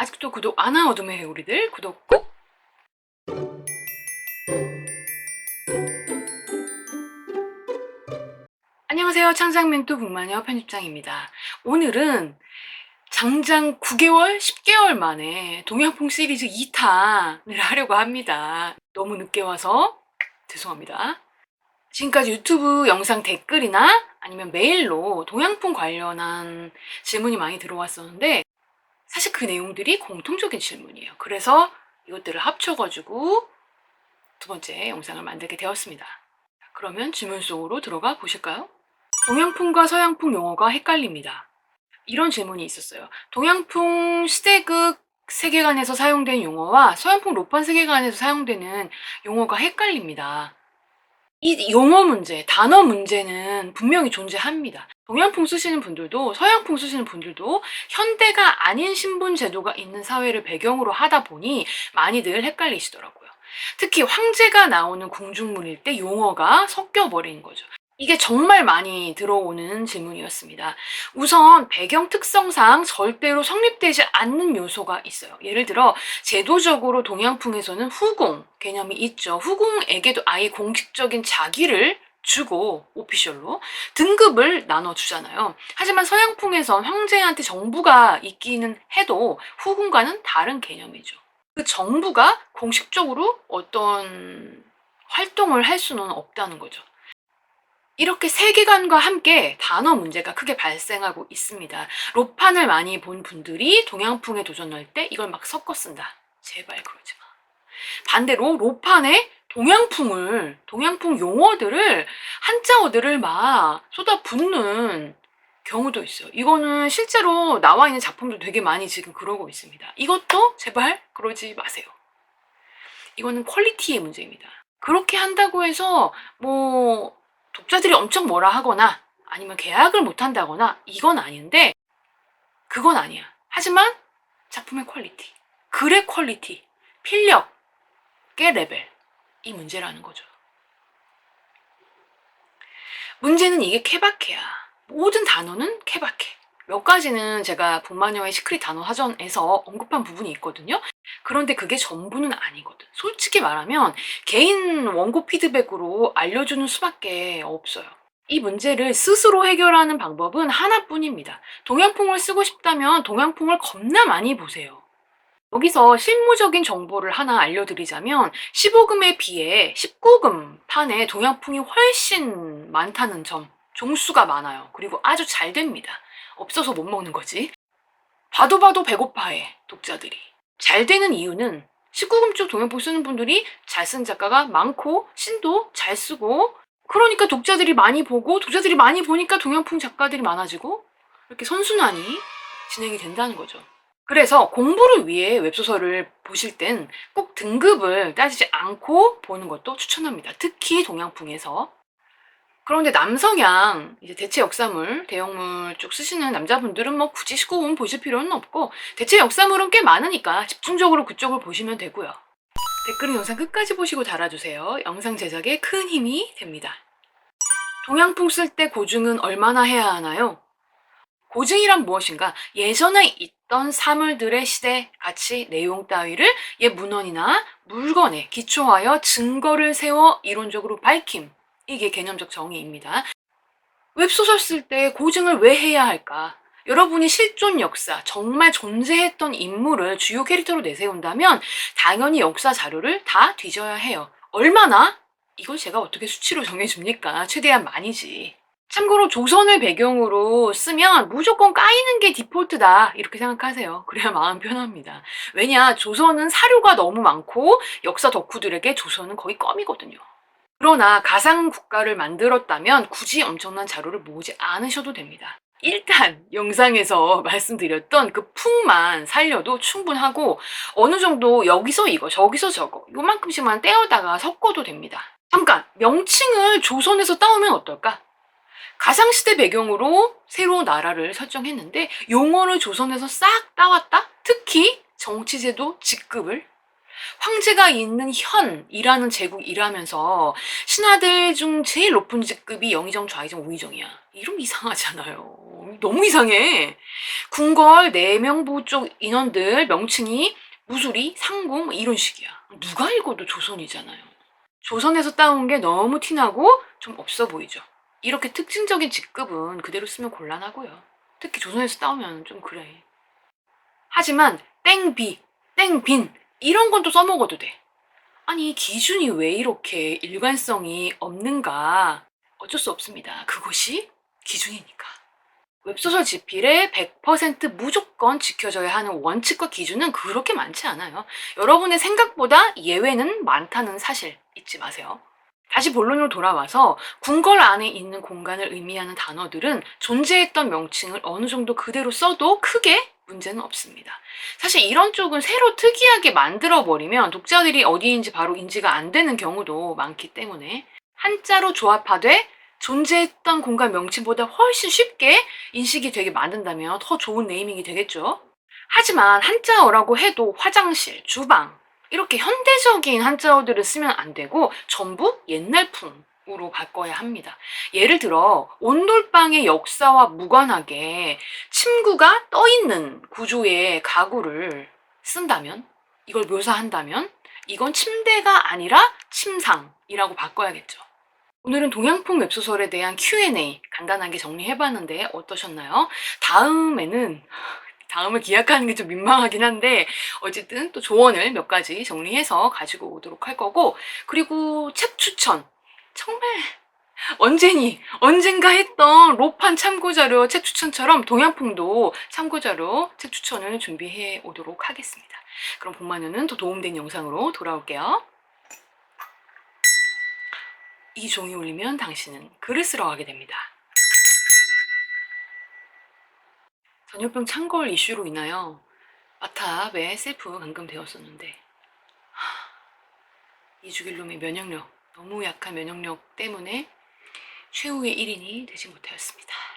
아직도 구독 안 한 어둠의 회오리들 구독 꼭! 안녕하세요. 창작멘토 북마녀 편집장입니다. 오늘은 장장 9개월, 10개월 만에 동양풍 시리즈 2탄을 하려고 합니다. 너무 늦게 와서 죄송합니다. 지금까지 유튜브 영상 댓글이나 아니면 메일로 동양풍 관련한 질문이 많이 들어왔었는데 사실 그 내용들이 공통적인 질문이에요. 그래서 이것들을 합쳐가지고 두 번째 영상을 만들게 되었습니다. 그러면 질문 속으로 들어가 보실까요? 동양풍과 서양풍 용어가 헷갈립니다. 이런 질문이 있었어요. 동양풍 시대극 세계관에서 사용된 용어와 서양풍 로판 세계관에서 사용되는 용어가 헷갈립니다. 이 용어 문제, 단어 문제는 분명히 존재합니다. 동양풍 쓰시는 분들도 서양풍 쓰시는 분들도 현대가 아닌 신분 제도가 있는 사회를 배경으로 하다 보니 많이들 헷갈리시더라고요. 특히 황제가 나오는 궁중문일 때 용어가 섞여버린 거죠. 이게 정말 많이 들어오는 질문이었습니다. 우선 배경 특성상 절대로 성립되지 않는 요소가 있어요. 예를 들어 제도적으로 동양풍에서는 후궁 개념이 있죠. 후궁에게도 아예 공식적인 자기를 주고 오피셜로 등급을 나눠 주잖아요. 하지만 서양풍에선 황제한테 정부가 있기는 해도 후궁과는 다른 개념이죠. 그 정부가 공식적으로 어떤 활동을 할 수는 없다는 거죠. 이렇게 세계관과 함께 단어 문제가 크게 발생하고 있습니다. 로판을 많이 본 분들이 동양풍에 도전할 때 이걸 막 섞어 쓴다. 제발 그러지 마. 반대로 로판에 동양풍을, 동양풍 용어들을, 한자어들을 막 쏟아 붓는 경우도 있어요. 이거는 실제로 나와 있는 작품도 되게 많이 지금 그러고 있습니다. 이것도 제발 그러지 마세요. 이거는 퀄리티의 문제입니다. 그렇게 한다고 해서 뭐 독자들이 엄청 뭐라 하거나 아니면 계약을 못 한다거나 이건 아닌데 그건 아니야. 하지만 작품의 퀄리티, 글의 퀄리티, 필력의 레벨 이 문제라는 거죠. 문제는 이게 케바케야. 모든 단어는 케바케. 몇 가지는 제가 북마녀의 시크릿 단어 사전에서 언급한 부분이 있거든요. 그런데 그게 전부는 아니거든. 솔직히 말하면 개인 원고 피드백으로 알려주는 수밖에 없어요. 이 문제를 스스로 해결하는 방법은 하나뿐입니다. 동양풍을 쓰고 싶다면 동양풍을 겁나 많이 보세요. 여기서 실무적인 정보를 하나 알려드리자면 15금에 비해 19금 판에 동양풍이 훨씬 많다는 점, 종수가 많아요. 그리고 아주 잘 됩니다. 없어서 못 먹는 거지. 봐도 봐도 배고파해, 독자들이. 잘 되는 이유는 19금 쪽 동양풍 쓰는 분들이 잘 쓴 작가가 많고 신도 잘 쓰고 그러니까 독자들이 많이 보고 독자들이 많이 보니까 동양풍 작가들이 많아지고 이렇게 선순환이 진행이 된다는 거죠. 그래서 공부를 위해 웹소설을 보실 땐 꼭 등급을 따지지 않고 보는 것도 추천합니다. 특히 동양풍에서. 그런데 남성향, 이제 대체 역사물, 대형물 쪽 쓰시는 남자분들은 뭐 굳이 19금 보실 필요는 없고, 대체 역사물은 꽤 많으니까 집중적으로 그쪽을 보시면 되고요. 댓글은 영상 끝까지 보시고 달아주세요. 영상 제작에 큰 힘이 됩니다. 동양풍 쓸 때 고증은 얼마나 해야 하나요? 고증이란 무엇인가? 예전에 있던 사물들의 시대, 가치, 내용 따위를 옛 문헌이나 물건에 기초하여 증거를 세워 이론적으로 밝힘. 이게 개념적 정의입니다. 웹소설 쓸 때 고증을 왜 해야 할까? 여러분이 실존 역사, 정말 존재했던 인물을 주요 캐릭터로 내세운다면 당연히 역사 자료를 다 뒤져야 해요. 얼마나? 이걸 제가 어떻게 수치로 정해줍니까? 최대한 많이지. 참고로 조선을 배경으로 쓰면 무조건 까이는 게 디폴트다. 이렇게 생각하세요. 그래야 마음 편합니다. 왜냐, 조선은 사료가 너무 많고 역사 덕후들에게 조선은 거의 껌이거든요. 그러나 가상 국가를 만들었다면 굳이 엄청난 자료를 모으지 않으셔도 됩니다. 일단 영상에서 말씀드렸던 그 풍만 살려도 충분하고 어느 정도 여기서 이거 저기서 저거 요만큼씩만 떼어다가 섞어도 됩니다. 잠깐 명칭을 조선에서 따오면 어떨까? 가상시대 배경으로 새로운 나라를 설정했는데 용어를 조선에서 싹 따왔다? 특히 정치제도 직급을 황제가 있는 현이라는 제국이라면서 신하들 중 제일 높은 직급이 영의정, 좌의정, 우의정이야. 이름 이상하잖아요. 너무 이상해. 궁궐 내명부 쪽 인원들 명칭이 무수리, 상궁 뭐 이런 식이야. 누가 읽어도 조선이잖아요. 조선에서 따온 게 너무 티나고 좀 없어 보이죠. 이렇게 특징적인 직급은 그대로 쓰면 곤란하고요. 특히 조선에서 따오면 좀 그래. 하지만 땡비, 땡빈 이런 건 또 써먹어도 돼. 아니 기준이 왜 이렇게 일관성이 없는가 어쩔 수 없습니다. 그것이 기준이니까. 웹소설 집필에 100% 무조건 지켜져야 하는 원칙과 기준은 그렇게 많지 않아요. 여러분의 생각보다 예외는 많다는 사실 잊지 마세요. 다시 본론으로 돌아와서 궁궐 안에 있는 공간을 의미하는 단어들은 존재했던 명칭을 어느 정도 그대로 써도 크게 문제는 없습니다. 사실 이런 쪽은 새로 특이하게 만들어버리면 독자들이 어디인지 바로 인지가 안 되는 경우도 많기 때문에 한자로 조합하되 존재했던 공간 명칭보다 훨씬 쉽게 인식이 되게 만든다면 더 좋은 네이밍이 되겠죠. 하지만 한자어라고 해도 화장실, 주방 이렇게 현대적인 한자어들을 쓰면 안 되고 전부 옛날풍으로 바꿔야 합니다. 예를 들어 온돌방의 역사와 무관하게 침구가 떠 있는 구조의 가구를 쓴다면 이걸 묘사한다면 이건 침대가 아니라 침상이라고 바꿔야겠죠. 오늘은 동양풍 웹소설에 대한 Q&A 간단하게 정리해봤는데 어떠셨나요? 다음에는 다음을 기약하는 게 좀 민망하긴 한데 어쨌든 또 조언을 몇 가지 정리해서 가지고 오도록 할 거고 그리고 책 추천 정말 언제니 언젠가 했던 로판 참고자료 책 추천처럼 동양풍도 참고자료 책 추천을 준비해 오도록 하겠습니다. 그럼 복마녀는 더 도움된 영상으로 돌아올게요. 이 종이 울리면 당신은 글을 쓰러 가게 됩니다. 전염병 창궐 이슈로 인하여 마탑에 셀프 감금되었었는데 하, 이주길놈의 면역력 너무 약한 면역력 때문에 최후의 1인이 되지 못하였습니다.